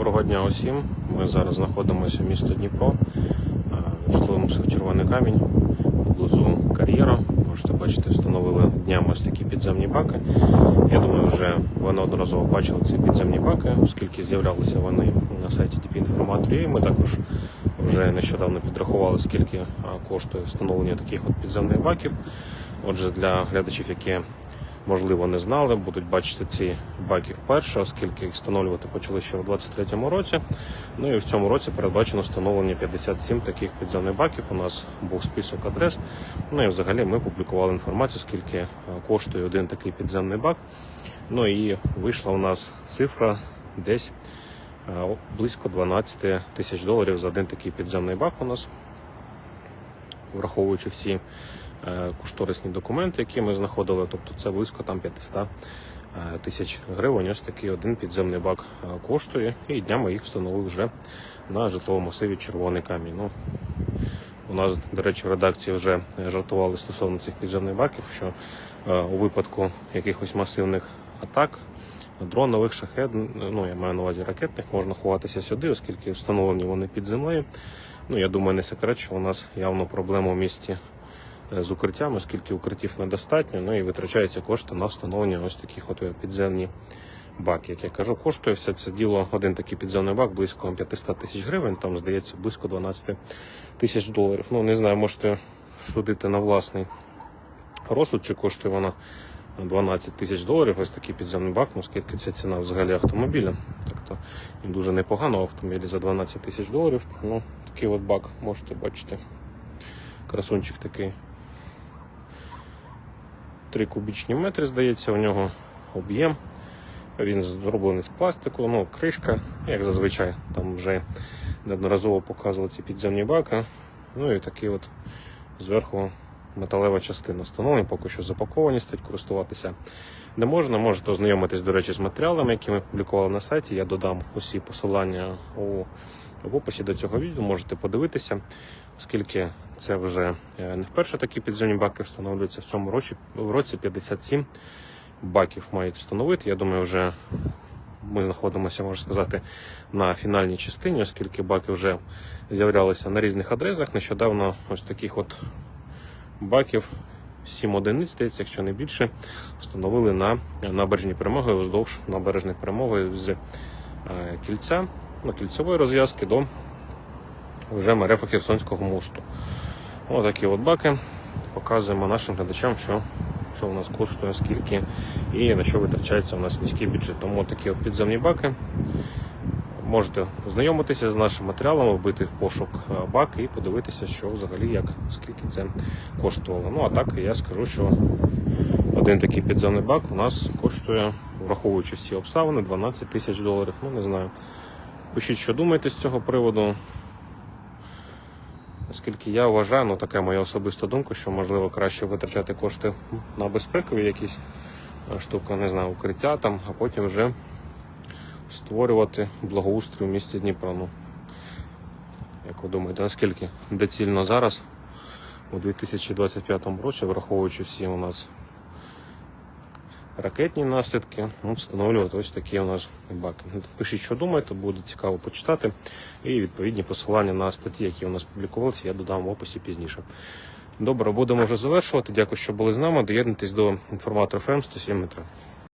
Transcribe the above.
Доброго дня усім. Ми зараз знаходимося в місто Дніпро, е, в житловому Червоний камінь, поблизу кар'єра. Можете бачити, встановили днями ось такі підземні баки. Я думаю, вже ви неодноразово бачили ці підземні баки, оскільки з'являлися вони на сайті DP інформаторі. І ми також вже нещодавно підрахували, скільки е, коштує встановлення таких от підземних баків. Отже, для глядачів, які можливо не знали, будуть бачити ці баки вперше, оскільки їх встановлювати почали ще у 2023 році. Ну і в цьому році передбачено встановлення 57 таких підземних баків. У нас був список адрес. Ну і взагалі ми публікували інформацію, скільки е, коштує один такий підземний бак. Ну і вийшла у нас цифра десь е, близько 12 тисяч доларів за один такий підземний бак у нас враховуючи всі кошторисні документи, які ми знаходили, тобто це близько там 500 е, тисяч гривень. Ось такий один підземний бак е, коштує, і днями їх встановили вже на житловому масиві Червоний камінь. Ну, у нас, до речі, в редакції вже жартували стосовно цих підземних баків, що е, у випадку якихось масивних атак, дронових шахет, ну я маю на увазі ракетних, можна ховатися сюди, оскільки встановлені вони під землею. Ну, я думаю, не секрет, що у нас явно проблема в місті е, з укриттям, оскільки укриттів недостатньо, ну і витрачаються кошти на встановлення ось таких от підземні баки. Як я кажу, коштує все це діло, один такий підземний бак близько 500 тисяч гривень, там, здається, близько 12 тисяч доларів. Ну, не знаю, можете судити на власний розсуд, чи коштує вона 12 тисяч доларів. Ось такий підземний бак, ну скільки це ціна взагалі автомобіля. Тобто він дуже непогано автомобілі за 12 тисяч доларів. Ну, такий от бак можете бачити. Красунчик такий. 3 кубічні метри, здається, у нього об'єм. Він зроблений з пластику, ну, кришка, як зазвичай, там вже неодноразово показували ці підземні баки. Ну і такий от зверху металева частина встановлена, поки що запаковані, стоять користуватися не можна. Можете ознайомитись, до речі, з матеріалами, які ми публікували на сайті. Я додам усі посилання у в описі до цього відео. Можете подивитися, оскільки це вже е, не вперше такі підземні баки встановлюються в цьому році. В році 57 баків мають встановити. Я думаю, вже ми знаходимося, можна сказати, на фінальній частині, оскільки баки вже з'являлися на різних адресах. Нещодавно ось таких от баків 7 одиниць, здається, якщо не більше, встановили на набережній перемоги уздовж набережної перемоги з е, кільця, ну, кільцевої розв'язки до вже мерефа Херсонського мосту. Ось такі от баки. Показуємо нашим глядачам, що, що у нас коштує, скільки і на що витрачається у нас міський бюджет. Тому такі от підземні баки. Можете ознайомитися з нашим матеріалом, вбити в пошук е, бак і подивитися, що взагалі як скільки це коштувало. Ну а так я скажу, що один такий підземний бак у нас коштує, враховуючи всі обставини, 12 тисяч доларів. Ну не знаю. Пишіть, що думаєте з цього приводу. Оскільки я вважаю, ну така моя особиста думка, що можливо краще витрачати кошти на безпекові якісь е, штуки, не знаю, укриття там, а потім вже створювати благоустрій у місті Дніпро. Ну, як ви думаєте, наскільки доцільно зараз, у 2025 році, враховуючи всі у нас ракетні наслідки, ну, встановлювати ось такі у нас баки. Пишіть, що думаєте, буде цікаво почитати. І відповідні посилання на статті, які у нас публікувалися, я додам в описі пізніше. Добре, будемо вже завершувати. Дякую, що були з нами. Доєднуйтесь до інформатора ФМ 107 метро.